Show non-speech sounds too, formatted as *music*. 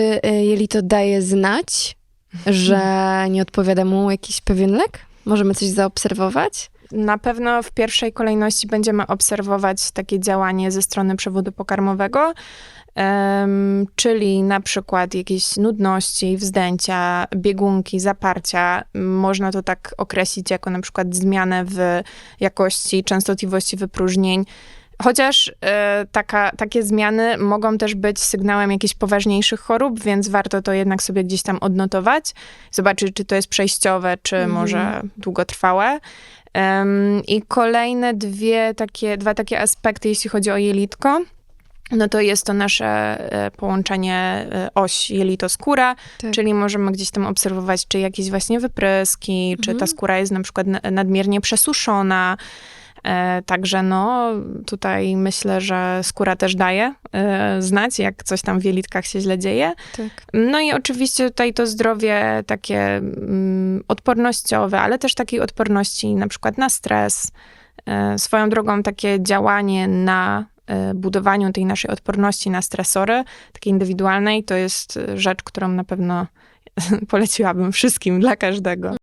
Y, y, Jelito daje znać, że nie odpowiada mu jakiś pewien lek? Możemy coś zaobserwować? Na pewno w pierwszej kolejności będziemy obserwować takie działanie ze strony przewodu pokarmowego, czyli na przykład jakieś nudności, wzdęcia, biegunki, zaparcia. Można to tak określić jako na przykład zmianę w jakości, częstotliwości wypróżnień. Chociaż e, taka, takie zmiany mogą też być sygnałem jakichś poważniejszych chorób, więc warto to jednak sobie gdzieś tam odnotować, zobaczyć, czy to jest przejściowe, czy Mhm. może długotrwałe. I kolejne dwie takie, dwa takie aspekty, jeśli chodzi o jelitko, no to jest to nasze e, połączenie e, oś jelito-skóra, Tak. czyli możemy gdzieś tam obserwować, czy jakieś właśnie wypryski, czy ta Mhm. skóra jest na przykład na- nadmiernie przesuszona. E, Także no, tutaj myślę, że skóra też daje e, znać, jak coś tam w jelitkach się źle dzieje. tak. No i oczywiście tutaj to zdrowie takie mm, odpornościowe, ale też takiej odporności na przykład na stres. E, Swoją drogą takie działanie na budowaniu tej naszej odporności na stresory, takiej indywidualnej, to jest rzecz, którą na pewno *laughs* poleciłabym wszystkim, dla każdego.